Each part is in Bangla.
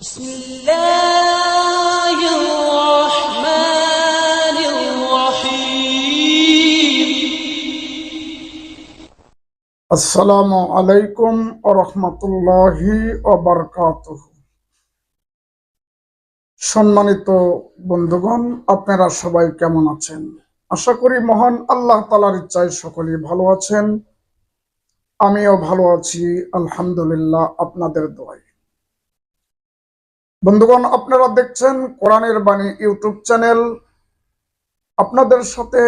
بسم الله الرحمن الرحيم আসসালামু আলাইকুম রহমতুল্লাহি ওবরকাতুহ সম্মানিত বন্ধুগণ আপনারা সবাই কেমন আছেন আশা করি মহান আল্লাহ তালার ইচ্ছায় সকলেই ভালো আছেন আমিও ভালো আছি আলহামদুলিল্লাহ আপনাদের দোয়ায় বন্ধুগণ, আপনারা দেখছেন কোরআনের বাণী ইউটিউব চ্যানেল। আপনাদের সাথে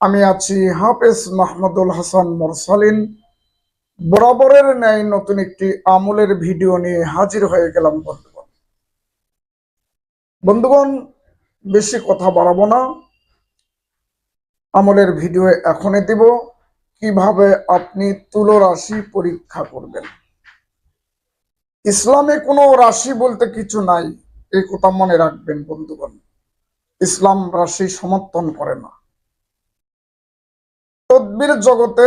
আমি আছি হাফেজ মাহমুদুল হাসান মোরসালিন। বরাবরের ন্যায় নতুন একটি আমলের ভিডিও নিয়ে হাজির হয়ে গেলাম বন্ধুগণ। বন্ধুগণ, বেশি কথা বাড়াবো না। আমলের ভিডিও এখনই দিব। কীভাবে আপনি তুলো রাশি পরীক্ষা করবেন? ইসলামে কোনো রাশি বলতে কিছু নাই, এই কথা মনে রাখবেন বন্ধুগণ। ইসলাম রাশি সমর্থন করে না। তদ্বির জগতে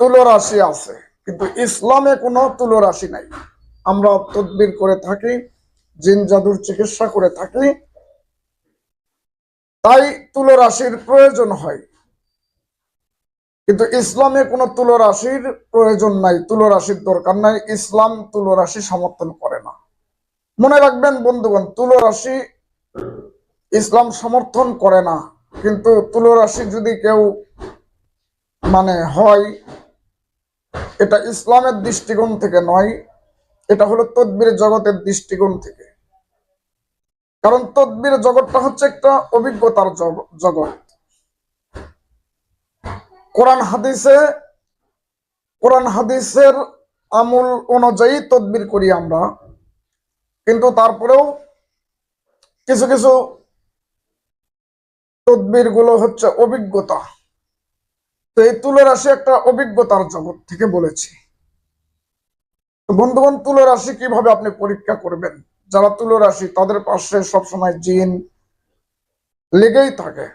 তুলো রাশি আছে, কিন্তু ইসলামে কোনো তুলো রাশি নাই। আমরা তদবির করে থাকি, জিন জাদুর চিকিৎসা করে থাকি, তাই তুলো রাশির প্রয়োজন হয়। কিন্তু ইসলামে কোনো তুলো রাশির প্রয়োজন নাই তুলো রাশির দরকার নাই, ইসলাম তুলো রাশি সমর্থন করে না। মনে রাখবেন বন্ধুগণ তুলো রাশি ইসলাম সমর্থন করে না, কিন্তু তুলো রাশি যদি কেউ মানে হয়, এটা ইসলামের দৃষ্টিকোণ থেকে নয়, এটা হলো তদ্বির জগতের দৃষ্টিকোণ থেকে। কারণ তদ্বির জগৎটা হচ্ছে একটা অভিজ্ঞতার জগ- জগৎ। কোরআন হাদিসে, কোরআন হাদিসের আমূল অনুযায়ী তদবির করি আমরা। কিন্তু তারপরেও কিছু কিছু তদবিরগুলো হচ্ছে অভিজ্ঞতা। তো এই তুলো রাশি একটা অভিজ্ঞতার জগৎ থেকে বলেছি। বন্ধুগণ, তুলো রাশি কীভাবে আপনি পরীক্ষা করবেন? যারা তুলো রাশি, তাদের পাশে সবসময় জিন লেগেই থাকে।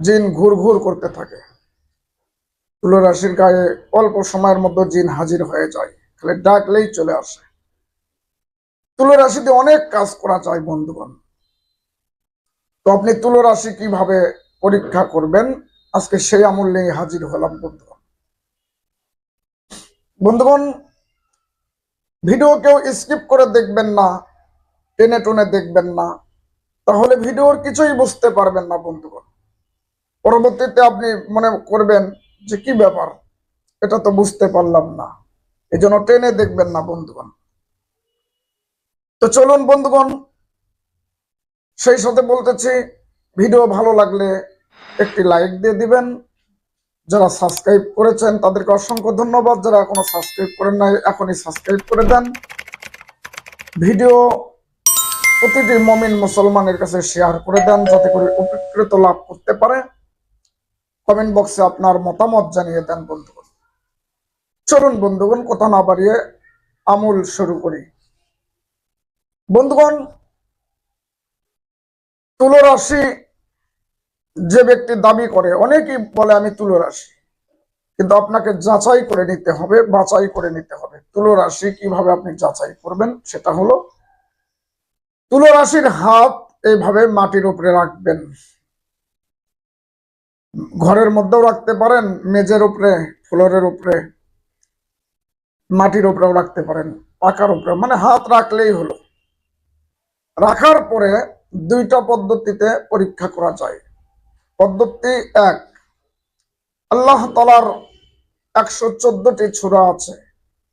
জিন ঘুর ঘুর করতে থাকে। তুলো রাশির গায়ে অল্প সময়ের মধ্যে জিন হাজির হয়ে যায় খালি ডাকলেই চলে আসে। তুলোরাশিতে অনেক কাজ করা যায়, বন্ধুগণ। তো আপনি তুলো রাশি কীভাবে পরীক্ষা করবেন? আজকে সেই আমল নিয়ে হাজির হলাম, বন্ধুগণ। বন্ধুগণ, ভিডিও কেউ স্কিপ করে দেখবেন না, টেনে টুনে দেখবেন না, তাহলে ভিডিওর কিছুই বুঝতে পারবেন না, বন্ধুগণ। পরবর্তীতে আপনি মনে করবেন যে কি ব্যাপার? এটা তো বুঝতে পারলাম না। এই জন্য টেনে দেখবেন না, বন্ধুগণ। তো চলুন, বন্ধুগণ, সেই সাথে বলতেছি, ভিডিও ভালো লাগলে একটি লাইক দিয়ে দিবেন। যারা সাবস্ক্রাইব করেছেন, তাদেরকে অসংখ্য ধন্যবাদ। যারা এখনও সাবস্ক্রাইব করেন নাই, এখনই সাবস্ক্রাইব করে দেন। ভিডিও প্রতিটি মমিন মুসলমানের কাছে শেয়ার করে দেন, যাতে করে উপকৃত লাভ করতে পারে। কমেন্ট বক্সে আপনার মতামত জানিয়ে দেন বন্ধুগণ। চলুন বন্ধুগণ, কথা না বাড়িয়ে আমূল শুরু করি। বন্ধুগণ তুলো রাশি যে ব্যক্তি দাবি করে, অনেকেই বলে, আমি তুলো রাশি কিন্তু আপনাকে যাচাই করে নিতে হবে, বাছাই করে নিতে হবে। তুলো রাশি কীভাবে আপনি যাচাই করবেন, সেটা হলো তুলো রাশির হাত এইভাবে মাটির উপরে রাখবেন। ঘরের মধ্যেও রাখতে পারেন মেজের উপরে, ফ্লোরের উপরে, মাটির উপরেও রাখতে পারেন পাকার উপরে মানে হাত রাখলেই হলো। রাখার পরে দুইটা পদ্ধতিতে পরীক্ষা করা যায়। পদ্ধতি এক, আল্লাহ তালার একশো চোদ্দটি ছুরা আছে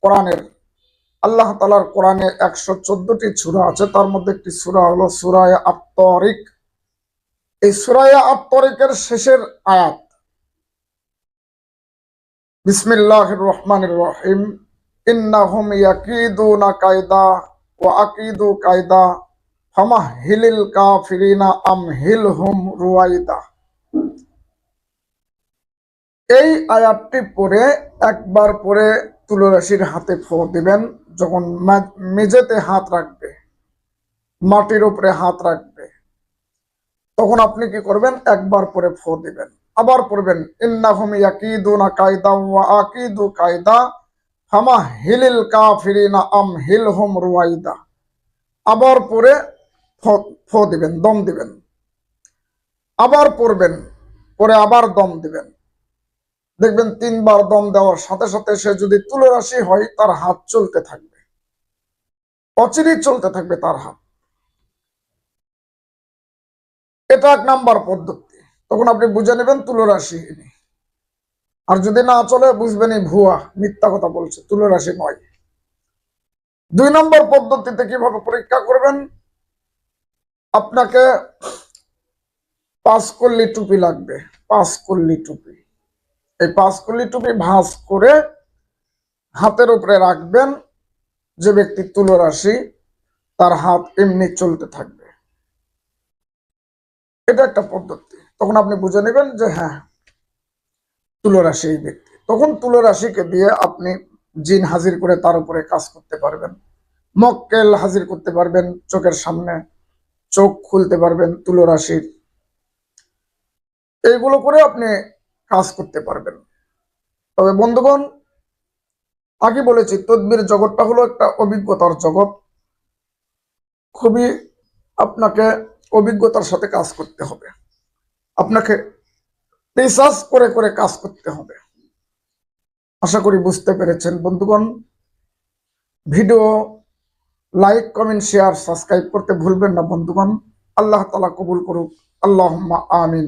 কোরআনের। আল্লাহ তালার কোরআনে একশো চোদ্দটি ছুরা আছে, তার মধ্যে একটি সুরা হলো সুরায় আত্মরিক এই সুরায় আত্মরিকের শেষের আয়াত। বিসমিল্লাহ রহমান রহিম। ইন্নাহুম ইয়াকিদুনা কায়দা ওয়া আকিদু কায়দা। হিলিল আম হিলহুম রুয়াইদা। এই আয়াতটি পরে একবার পরে তুলরাশির হাতে ফো দিবেন, যখন মেঝেতে হাত রাখবে, মাটির উপরে হাত রাখবে। তখন আপনি কি করবেন? একবার পরে ফো দিবেন। আবার পড়বেন কায়দা কায়দা হামা হিলিল আম আবার পরে ফ- ফ দিবেন, দম দিবেন। আবার পড়বেন, পরে আবার দম দিবেন। দেখবেন তিনবার দম দেওয়ার সাথে সাথে সে যদি তুলরাশি হয়, তার হাত চলতে থাকবে। অচিরেই চলতে থাকবে তার হাত। এটা এক নাম্বার পদ্ধতি। তখন আপনি বুঝে নেবেন তুলরাশি আর যদি না চলে বুঝবেন এই ভুয়া, মিথ্যা কথা বলছে, তুলরাশি নয়। দুই নম্বর পদ্ধতিতে কীভাবে পরীক্ষা করবেন? আপনাকে পাঁচ কল্লি টুপি লাগবে পাঁচ কল্লি টুপি। এই পাঁচ কল্লি টুপি ভাঁজ করে হাতের উপরে রাখবেন যে ব্যক্তি তুলরাশি, তার হাত এমনি চলতে থাকবে। এটা একটা পদ্ধতি। তখন আপনি বুঝে নেবেন যে হ্যাঁ তুলরাশি এই ব্যক্তি। তখন তুলরাশিকে দিয়ে আপনি জিন হাজির করে তার উপরে কাজ করতে পারবেন। মক্কেল হাজির করতে পারবেন চোখের সামনে, চোখ খুলতে পারবেন তুলরাশির। এইগুলো করে আপনি কাজ করতে পারবেন। তবে বন্ধুগণ, আগে বলেছি, তদ্বির জগৎটা হলো একটা অভিজ্ঞতার জগৎ। খুবই আপনাকে অভিজ্ঞতার সাথে কাজ করতে হবে। আপনাকে রিসার্চ করে করে কাজ করতে হবে। আশা করি বুঝতে পেরেছেন বন্ধুগণ। Video like, comment, share, subscribe করতে ভুলবেন না বন্ধুগণ। আল্লাহ তালা কবুল করুক। আল্লাহ আমিন।